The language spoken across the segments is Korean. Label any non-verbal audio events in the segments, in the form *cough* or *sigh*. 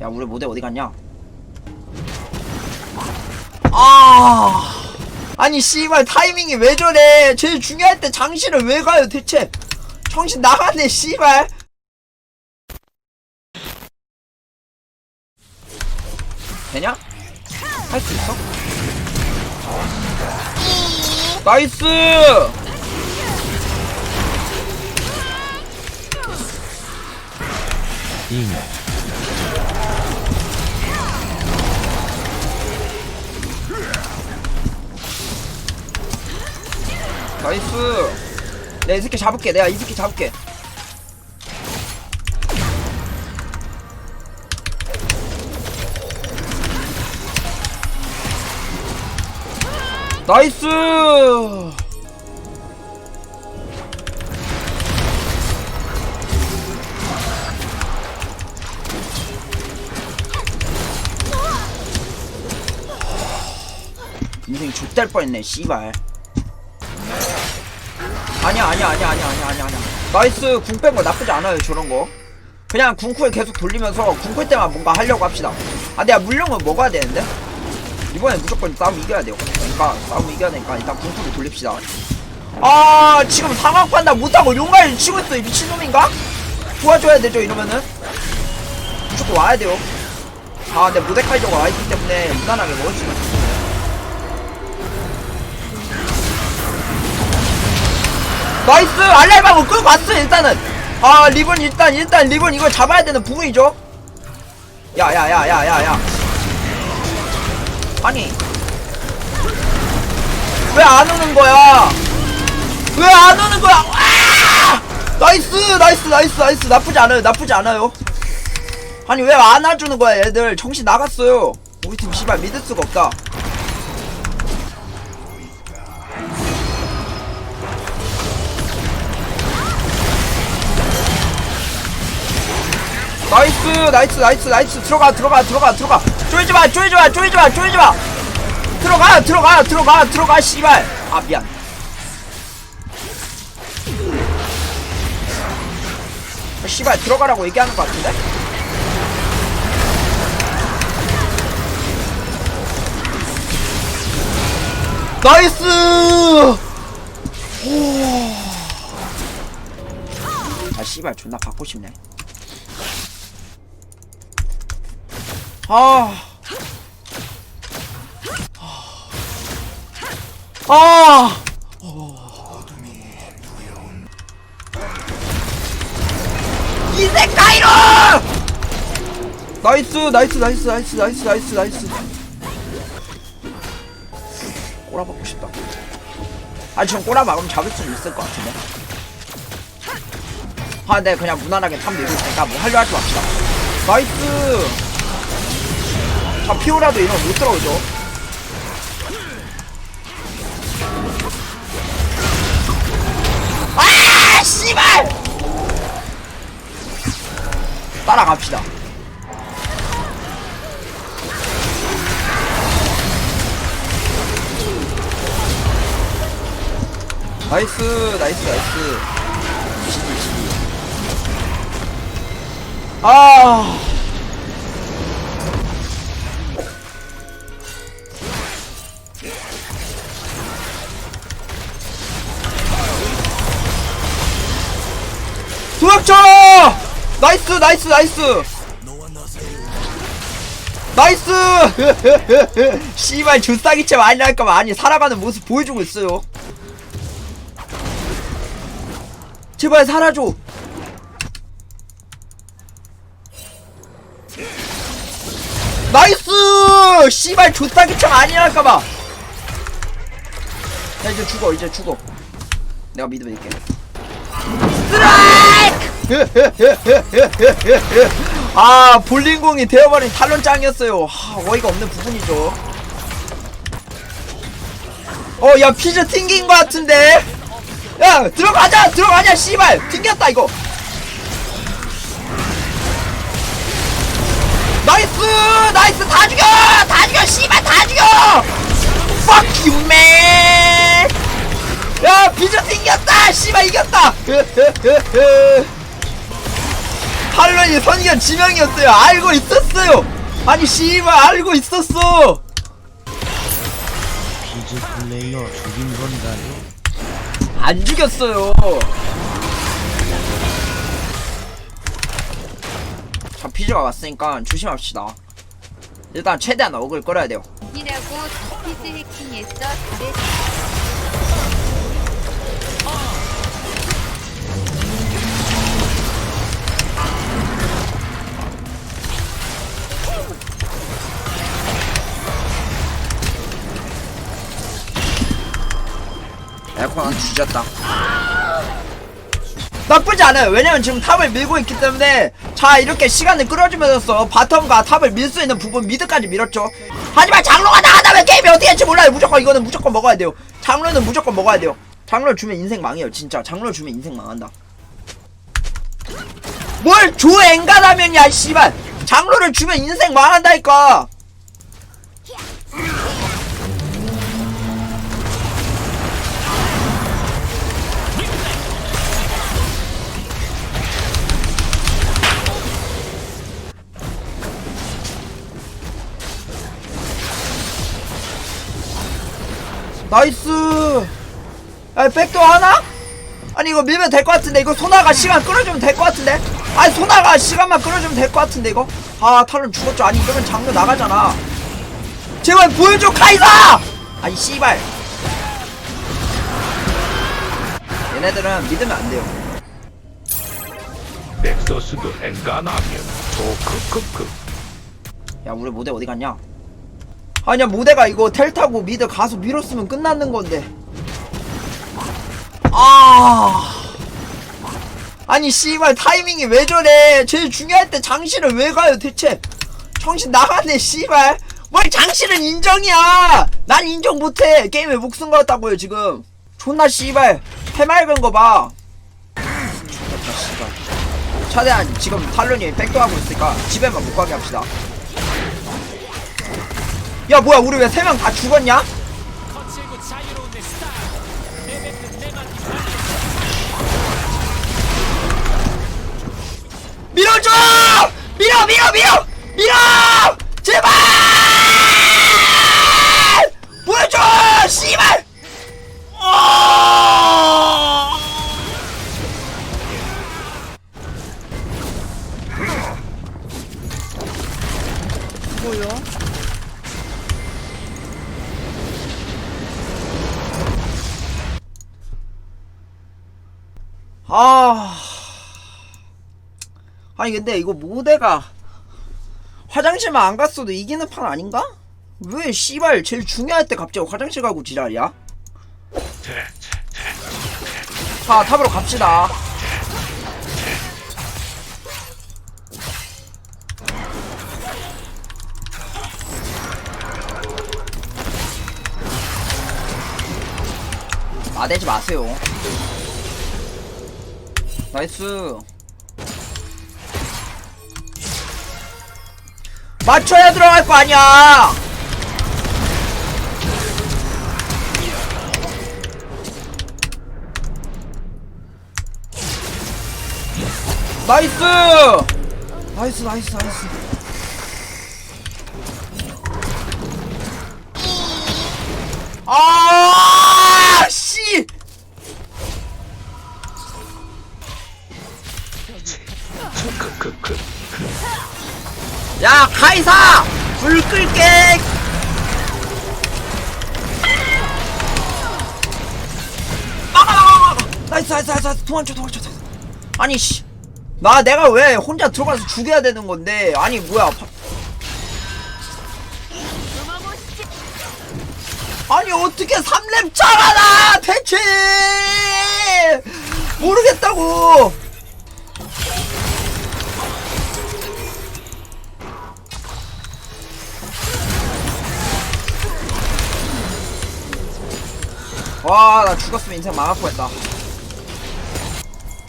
야 우리 모델 어디 갔냐? 아 아니 씨발 타이밍이 왜 저래 제일 중요할 때 장신을 왜 가요 대체 정신 나가네 씨발 되냐? 할 수 있어? 나이스! 잉 나이스 이 새끼 잡을게. 내가 이 새끼 잡을게. 나이스! 인생 좆될 뻔했네 씨발 아니야 아니야 아니야 아니야 아니야 아니야 아니야. 나이스 궁 뺀 거 나쁘지 않아요 저런 거. 그냥 궁쿨 계속 돌리면서 궁쿨 때만 뭔가 하려고 합시다. 아 내가 물량은 먹어야 되는데? 이번에 무조건 싸움 이겨야 돼요. 그러니까 싸움 이겨야 되니까 일단 궁쿨을 돌립시다. 아 지금 상황 판단 못하고 용갈 치고 있어 이 미친놈인가? 도와줘야 되죠 이러면은? 무조건 와야 돼요. 아 근데 모데카이저가 와있기 때문에 무난하게 먹을 수 있어 나이스! 알랄바고 끌고 왔어 일단은. 아 리본 일단 일단 리본 이거 잡아야 되는 부분이죠. 야야야야야야. 아니. 왜 안 오는 거야? 왜 안 오는 거야? 아! 나이스! 나이스 나이스 나이스. 나쁘지 않아요 나쁘지 않아요. 아니 왜 안 와주는 거야 얘들? 정신 나갔어요. 우리 팀 씨발 믿을 수가 없다 나이스 나이스 나이스 나이스. 들어가 들어가 들어가 들어가. 쪼이지 마 쪼이지 마 쪼이지 마 쪼이지 마. 들어가 들어가 들어가 들어가 씨발. 아 미안. 아, 씨발 들어가라고 얘기하는 것 같은데? 나이스! 아 씨발 존나 받고 싶네 아. 아. 이세카이로! 나이스, 나이스, 나이스, 나이스, 나이스, 나이스, 나이스. 꼬라박고 싶다. 아, 지금 꼬라박으면 잡을 수 있을 것 같은데. 아, 근데 그냥 무난하게 탑 밀고 있으니까 뭐 하려 하지 맙시다. 나이스! 자, 피오라도 이러면 못 들어오죠. 아, 씨발! 따라갑시다. 나이스, 나이스, 나이스. 아. 도약쳐! 나이스 나이스 나이스! 나이스! *laughs* 씨발 조싸기채 많이 할까봐. 아니 살아가는 모습 보여주고 있어요. 제발 살아줘. 나이스! 씨발 조싸기채 많이 할까봐. 자 이제 죽어 이제 죽어. 내가 미드 밀게 *laughs* 아 볼링공이 되어버린 탈론 짱이었어요. 하, 어이가 없는 부분이죠. 어야 피즈 튕긴 거 같은데? 야 들어가자! 들어가자 씨발! 튕겼다 이거! 나이스! 나이스! 다 죽여! 다 죽여 씨발! 다 죽여! Fuck you man! 야 비저 튕겼다! 씨발 이겼다 *laughs* 탈론이 선의가 지명이었어요. 알고 있었어요. 아니 씨발 알고 있었어. 피즈 플레이어 죽인 건가요? 안 죽였어요. 자 피즈가 왔으니까 조심합시다. 일단 최대한 어글 끌어야 돼요. 이라고 스피드 해킹했어? 잘했어 에어컨 뒤졌다. 나쁘지 않아요. 왜냐면 지금 탑을 밀고 있기 때문에 자 이렇게 시간을 끌어주면서 바텀과 탑을 밀 수 있는 부분 미드까지 밀었죠. 하지만 장로가 나간다면 게임이 어떻게 될지 몰라요. 무조건 이거는 무조건 먹어야 돼요. 장로는 무조건 먹어야 돼요. 장로 주면 인생 망해요 진짜. 장로 주면 인생 망한다. 뭘줘 엔간하면야 씨발. 장로를 주면 인생 망한다니까 나이스. 아 백도 하나? 아니 이거 밀면 될 것 같은데. 이거 소나가 시간 끌어주면 될 것 같은데? 아니 소나가 시간만 끌어주면 될 것 같은데 이거? 아 탈은 죽었죠. 아니 이러면 장로 나가잖아. 제발 보여줘 카이사! 아니 씨발. 얘네들은 믿으면 안 돼요. 넥서스도 엔간하면 조크크크. 야 우리 모델 어디 갔냐 아니야 모델가 이거 텔 타고 미드 가서 밀었으면 끝났는 건데. 아. 아니 씨발 타이밍이 왜 저래? 제일 중요할 때 장실을 왜 가요 대체? 정신 나가네 씨발. 뭘 장실은 인정이야. 난 인정 못해. 게임에 목숨 걸었다고요 지금. 존나 씨발. 해맑은 거봐. 최대한 지금 탈론이 백도하고 있으니까 집에만 못 가게 합시다 야 뭐야 우리 왜 세 명 다 죽었냐? 밀어줘! 밀어 밀어 밀어 밀어! 제발! 아니 근데 이거 모대가 화장실만 안 갔어도 이기는 판 아닌가? 왜 씨발 제일 중요할 때 갑자기 화장실 가고 지랄이야? 자 탑으로 갑시다 나대지 마세요 나이스 맞춰야 들어갈 거 아니야. 나이스! 나이스 나이스 나이스. 아 야 카이사! 불 끌게! 막아 나이스 나이스 나이스 나이스. 도망쳐 도망쳐 도망쳐. 아니 씨나 내가 왜 혼자 들어가서 죽여야 되는 건데? 아니 뭐야 파- 아니 어떻게 3렙 차가 나 대체! 모르겠다고 와 나 죽었으면 인생 망할 뻔했다.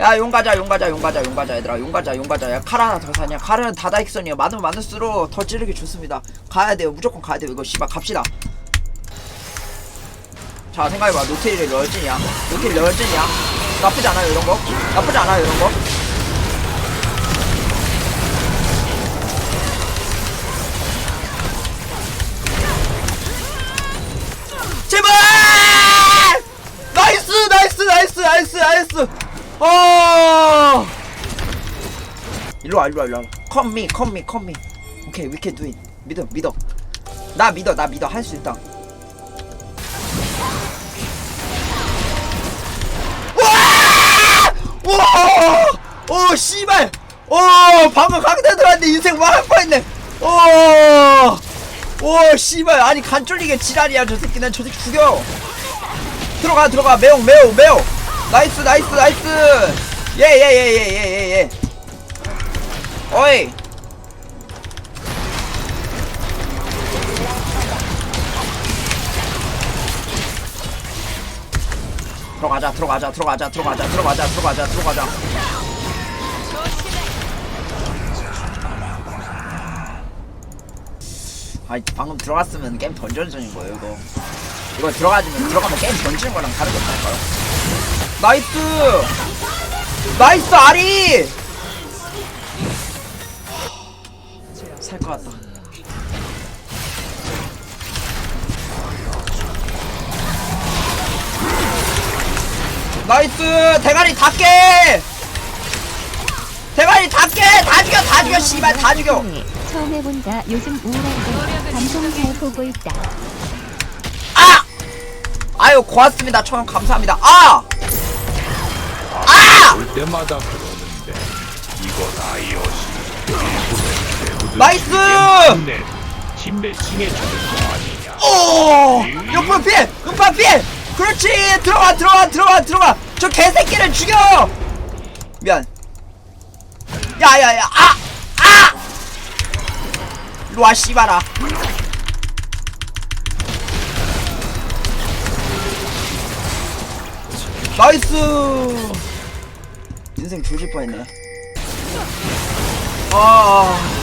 야 용 가자 용 가자 용 가자 용 가자 얘들아. 용 가자 용 가자. 야 칼 하나 더 사냐? 칼은 다다익선이야. 많으면 많을수록 더 찌르기 좋습니다. 가야 돼요. 무조건 가야 돼요. 이거 씨발 갑시다. 자 생각해봐. 노틸이 럴진이야. 노틸 럴진이야. 나쁘지 않아요 이런 거? 나쁘지 않아요 이런 거 스트레스 아 일로와 일로와 일로와 컴미 컴미 컴미 오케이 do it 믿어 믿어 나 믿어 나 믿어 할 수 있다 와! 오, 씨발! 오, 방금 강대 들어왔는데 인생 망할 뻔했네! 오! 오, 씨발! 아니, 간 쫄리게 지랄이야, 저 새끼는. 저 새끼 죽여! 들어가, 들어가! 매용, 매용, 매용! 나이스, 나이스, 나이스! 예, 예, 예, 예, 예, 예, 예. 어이! 들어가자, 들어가자, 들어가자, 들어가자, 들어가자, 들어가자, 들어가자. 아니 방금 들어갔으면 게임 던전전인 거예요 이거 이거 들어가지면 들어가면 게임 던지는 거랑 다르게 없다니까요. 나이스! 나이스 아리! 살 것 같다. 나이스! 대가리 닫게 대가리 닫게 다 죽여 다 죽여 씨발 다 죽여! 처음 해본다. 요즘 우울한데 방송 잘 보고 있다. 아! 아유 고맙습니다 초연 감사합니다 아! 아! 올 때마다 그러는데 이건 아이엇이 나이스! 팀 매칭해 주는 거 아니냐 오! 옆으로 피해! 음파 피해! 그렇지! 들어가 들어가 들어가 들어가! 저 개새끼를 죽여! 미안 야야야 아! 아! 일로와 씨발아 나이스! 인생 조질 뻔했네 아